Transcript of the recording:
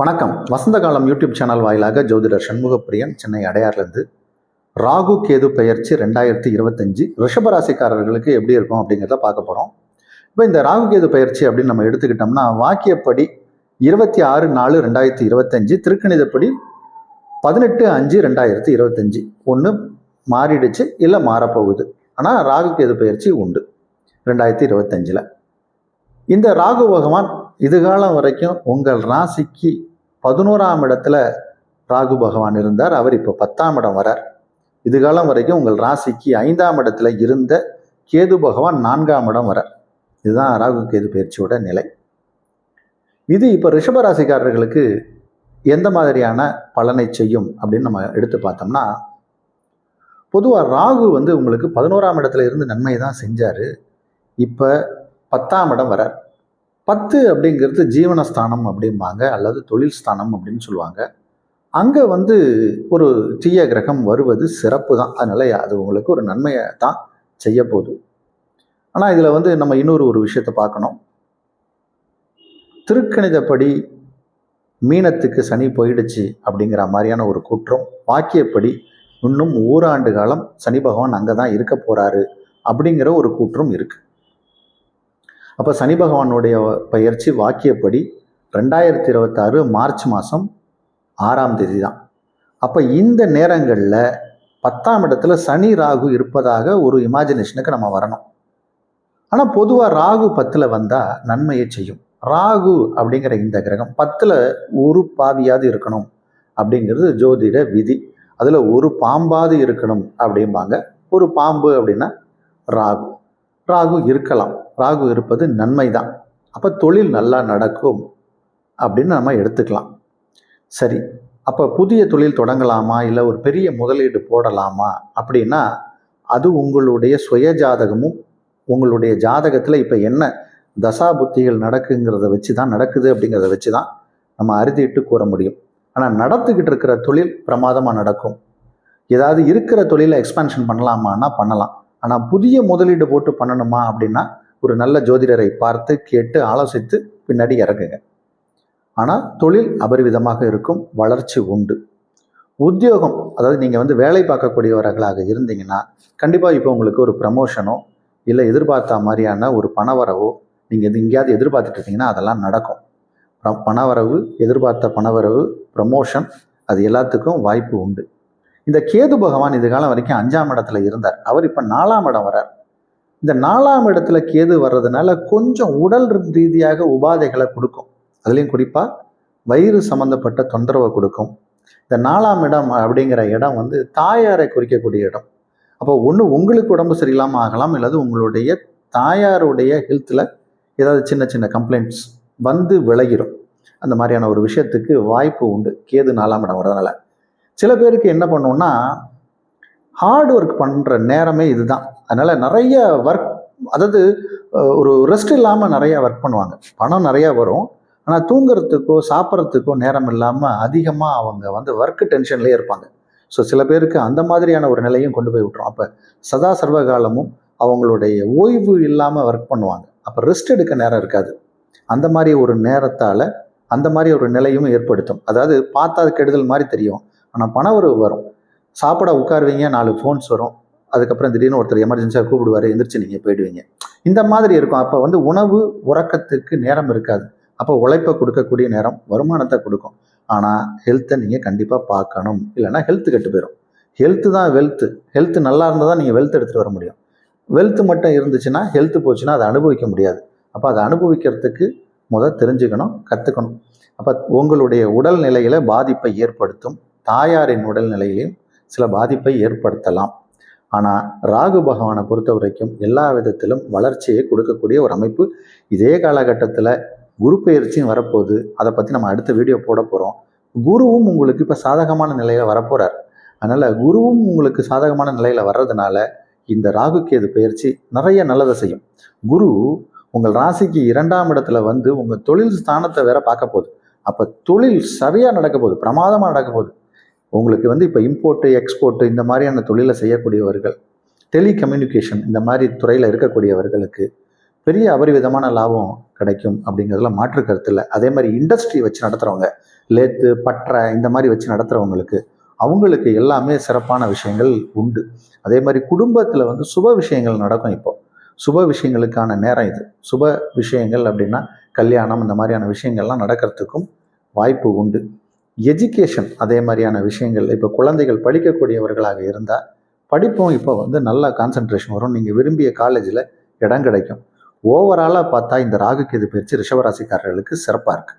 வணக்கம். வசந்த காலம் YouTube channel வாயிலாக ஜோதிடர் சண்முகப்பிரியன் சென்னை அடையார்லேருந்து ராகு கேது பெயர்ச்சி ரெண்டாயிரத்தி இருபத்தஞ்சு. ரிஷபராசிக்காரர்களுக்கு எப்படி இருக்கும் அப்படிங்கிறத பார்க்க போகிறோம் இப்போ இந்த ராகு கேது பெயர்ச்சி அப்படின்னு நம்ம எடுத்துக்கிட்டோம்னா வாக்கியப்படி இருபத்தி ஆறு நாலு ரெண்டாயிரத்தி இருபத்தஞ்சு திருக்கணிதப்படி பதினெட்டு அஞ்சு ரெண்டாயிரத்தி இருபத்தஞ்சு. ஒன்று மாறிடுச்சு இல்லை மாறப்போகுது. ஆனால் ராகு கேது பெயர்ச்சி உண்டு ரெண்டாயிரத்தி இருபத்தஞ்சில். இந்த ராகு பகவான் இதுகாலம் வரைக்கும் உங்கள் ராசிக்கு பதினோராம் இடத்துல ராகு பகவான் இருந்தார். அவர் இப்போ பத்தாம் இடம் வரார். இதுகாலம் வரைக்கும் உங்கள் ராசிக்கு ஐந்தாம் இடத்துல இருந்த கேது பகவான் நான்காம் இடம் வரார். இதுதான் ராகு கேது பயிற்சியோட நிலை. இது இப்போ ரிஷபராசிக்காரர்களுக்கு எந்த மாதிரியான பலனை செய்யும் அப்படின்னு நம்ம எடுத்து பார்த்தோம்னா பொதுவாக ராகு வந்து உங்களுக்கு பதினோராம் இடத்துல இருந்து நன்மை தான் செஞ்சார். இப்போ பத்தாம் இடம் வரார். பத்து அப்படிங்கிறது ஜீவனஸ்தானம் அப்படிம்பாங்க அல்லது தொழில் ஸ்தானம் அப்படின்னு சொல்லுவாங்க. அங்கே வந்து ஒரு தீய கிரகம் வருவது சிறப்பு தான். அதனால் அது உங்களுக்கு ஒரு நன்மையை தான் செய்ய போகுது. ஆனால் இதில் வந்து நம்ம இன்னொரு ஒரு விஷயத்தை பார்க்கணும். திருக்கணிதப்படி மீனத்துக்கு சனி போயிடுச்சு அப்படிங்கிற மாதிரியான ஒரு குற்றம் வாக்கியப்படி இன்னும் ஓராண்டு காலம் சனி பகவான் அங்கே தான் இருக்க போகிறாரு அப்படிங்கிற ஒரு கூற்றம் இருக்குது அப்போ சனி பகவானுடைய பயிற்சி வாக்கியப்படி ரெண்டாயிரத்தி இருபத்தாறு மார்ச் மாதம் ஆறாம் தேதி தான் அப்போ இந்த நேரங்களில் பத்தாம் இடத்துல சனி ராகு இருப்பதாக ஒரு இமேஜினேஷனுக்கு நம்ம வரணும். ஆனால் பொதுவாக ராகு பத்தில் வந்தால் நன்மையை செய்யும். ராகு அப்படிங்கிற இந்த கிரகம் பத்தில் ஒரு பாவியாவது இருக்கணும் அப்படிங்கிறது ஜோதிட விதி. அதில் ஒரு பாம்பாவது இருக்கணும் அப்படிம்பாங்க. ஒரு பாம்பு அப்படின்னா ராகு. ராகு இருக்கலாம். ராகு இருப்பது நன்மை தான் அப்போ தொழில் நல்லா நடக்கும் அப்படின்னு நம்ம எடுத்துக்கலாம். சரி அப்போ புதிய தொழில் தொடங்கலாமா? இல்லை ஒரு பெரிய முதலீடு போடலாமா? அப்படின்னா அது உங்களுடைய சுய ஜாதகமும் உங்களுடைய ஜாதகத்தில் இப்போ என்ன தசா புத்திகள் நடக்குங்கிறத வச்சு தான் நடக்குது அப்படிங்கிறத வச்சு தான் நம்ம அறுதிட்டு கூற முடியும். ஆனால் நடத்துக்கிட்டு இருக்கிற தொழில் பிரமாதமாக நடக்கும். ஏதாவது இருக்கிற தொழிலை எக்ஸ்பான்ஷன் பண்ணலாமான்னா பண்ணலாம். ஆனால் புதிய முதலீடு போட்டு பண்ணணுமா அப்படின்னா ஒரு நல்ல ஜோதிடரை பார்த்து கேட்டு ஆலோசித்து பின்னாடி இறங்குங்க. ஆனால் தொழில் அபரிவிதமாக இருக்கும் வளர்ச்சி உண்டு. உத்தியோகம் அதாவது நீங்கள் வந்து வேலை பார்க்கக்கூடியவர்களாக இருந்தீங்கன்னா கண்டிப்பாக இப்போ உங்களுக்கு ஒரு ப்ரமோஷனோ இல்லை எதிர்பார்த்த மாதிரியான ஒரு பணவரவோ நீங்கள் இது எங்கேயாவது எதிர்பார்த்துட்டு இருந்தீங்கன்னா அதெல்லாம் நடக்கும். பணவரவு எதிர்பார்த்த பணவரவு ப்ரமோஷன் அது எல்லாத்துக்கும் வாய்ப்பு உண்டு. இந்த கேது பகவான் இது காலம் வரைக்கும் அஞ்சாம் இடத்துல இருந்தார். அவர் இப்போ நாலாம் இடம் வரார் இந்த நாலாம் இடத்துல கேது வர்றதுனால கொஞ்சம் உடல் ரீதியாக உபாதைகளை கொடுக்கும். அதுலேயும் குறிப்பாக வயிறு சம்மந்தப்பட்ட தொந்தரவை கொடுக்கும். இந்த நாலாம் இடம் அப்படிங்கிற இடம் வந்து தாயாரை குறிக்கக்கூடிய இடம். அப்போ ஒன்று உங்களுக்கு உடம்பு சரியில்லாமல் ஆகலாம் இல்லது உங்களுடைய தாயாருடைய ஹெல்த்தில் ஏதாவது சின்ன சின்ன கம்ப்ளைண்ட்ஸ் வந்து விளையிடும் அந்த மாதிரியான ஒரு விஷயத்துக்கு வாய்ப்பு உண்டு. கேது நாலாம் இடம் வரதுனால சில பேருக்கு என்ன பண்ணுவோம்னா ஹார்ட் ஒர்க் பண்ணுற நேரமே இதுதான். அதனால் நிறைய ஒர்க் அதாவது ஒரு ரெஸ்ட் இல்லாமல் நிறையா ஒர்க் பண்ணுவாங்க. பணம் நிறையா வரும். ஆனால் தூங்குறதுக்கோ சாப்பிட்றதுக்கோ நேரம் இல்லாமல் அதிகமாக அவங்க வந்து ஒர்க்கு டென்ஷன்லேயே இருப்பாங்க. ஸோ சில பேருக்கு அந்த மாதிரியான ஒரு நிலையும் கொண்டு போய் விட்டுரும். அப்போ சதா சர்வகாலமும் அவங்களுடைய ஓய்வு இல்லாமல் ஒர்க் பண்ணுவாங்க. அப்போ ரெஸ்ட் எடுக்க நேரம் இருக்காது. அந்த மாதிரி ஒரு நேரத்தால் அந்த மாதிரி ஒரு நிலையும் ஏற்படுத்தும். அதாவது பார்த்தா அது கெடுதல் மாதிரி தெரியும். ஆனால் பண வரவு வரும். சாப்பிட உட்காருவீங்க நாலு ஃபோன்ஸ் வரும். அதுக்கப்புறம் திடீர்னு ஒருத்தர் எமர்ஜென்சியாக கூப்பிடுவார் எந்திரிச்சு நீங்கள் போயிடுவீங்க. இந்த மாதிரி இருக்கும். அப்போ வந்து உணவு உறக்கத்துக்கு நேரம் இருக்காது. அப்போ உழைப்பை கொடுக்கக்கூடிய நேரம் வருமானத்தை கொடுக்கும். ஆனால் ஹெல்த்தை நீங்கள் கண்டிப்பாக பார்க்கணும். இல்லைன்னா ஹெல்த்து கெட்டு போயிடும் ஹெல்த்து தான் வெல்த்து ஹெல்த் நல்லா இருந்தால் தான் நீங்கள் வெல்த் எடுத்துகிட்டு வர முடியும். வெல்த்து மட்டும் இருந்துச்சுன்னா ஹெல்த்து போச்சுன்னா அதை அனுபவிக்க முடியாது. அப்போ அதை அனுபவிக்கிறதுக்கு முதல் தெரிஞ்சுக்கணும் கற்றுக்கணும் அப்போ உங்களுடைய உடல் நிலையில் பாதிப்பை ஏற்படுத்தும். தாயாரின் உடல் நிலையிலையும் சில பாதிப்பை ஏற்படுத்தலாம். ஆனால் ராகு பகவானை பொறுத்த வரைக்கும் எல்லா விதத்திலும் வளர்ச்சியை கொடுக்கக்கூடிய ஒரு அமைப்பு. இதே காலகட்டத்தில் குரு பயிற்சியும் வரப்போகுது. அதை பற்றி நம்ம அடுத்த வீடியோ போட போகிறோம் குருவும் உங்களுக்கு இப்போ சாதகமான நிலையில் வரப்போகிறார் அதனால் குருவும் உங்களுக்கு சாதகமான நிலையில் வர்றதுனால இந்த ராகு கேது நிறைய நல்லதை செய்யும். குரு உங்கள் ராசிக்கு இரண்டாம் இடத்துல வந்து உங்கள் தொழில் ஸ்தானத்தை வேற பார்க்க போகுது. அப்போ தொழில் சரியாக நடக்க போகுது. பிரமாதமாக நடக்க போகுது. உங்களுக்கு வந்து இப்போ இம்போர்ட்டு எக்ஸ்போர்ட்டு இந்த மாதிரியான தொழிலை செய்யக்கூடியவர்கள் டெலிகம்யூனிகேஷன் இந்த மாதிரி துறையில் இருக்கக்கூடியவர்களுக்கு பெரிய அபரிவிதமான லாபம் கிடைக்கும் அப்படிங்கிறதுல மாற்று கருத்து இல்லை. அதே மாதிரி இண்டஸ்ட்ரி வச்சு நடத்துகிறவங்க லேத்து பற்றை இந்த மாதிரி வச்சு நடத்துகிறவங்களுக்கு அவங்களுக்கு எல்லாமே சிறப்பான விஷயங்கள் உண்டு. அதே மாதிரி குடும்பத்தில் வந்து சுப விஷயங்கள் நடக்கும் இப்போ. சுப விஷயங்களுக்கான நேரம் இது. சுப விஷயங்கள் அப்படின்னா கல்யாணம் இந்த மாதிரியான விஷயங்கள்லாம் நடக்கிறதுக்கும் வாய்ப்பு உண்டு. எஜுகேஷன் அதே மாதிரியான விஷயங்கள். இப்போ குழந்தைகள் படிக்கக்கூடியவர்களாக இருந்தால் படிப்பும் இப்போ வந்து நல்லா கான்சன்ட்ரேஷன் வரும். நீங்கள் விரும்பிய காலேஜில் இடம் கிடைக்கும். ஓவராலாக பார்த்தா இந்த ராகுக்கு இது பயிற்சி ரிஷபராசிக்காரர்களுக்கு சிறப்பாக இருக்குது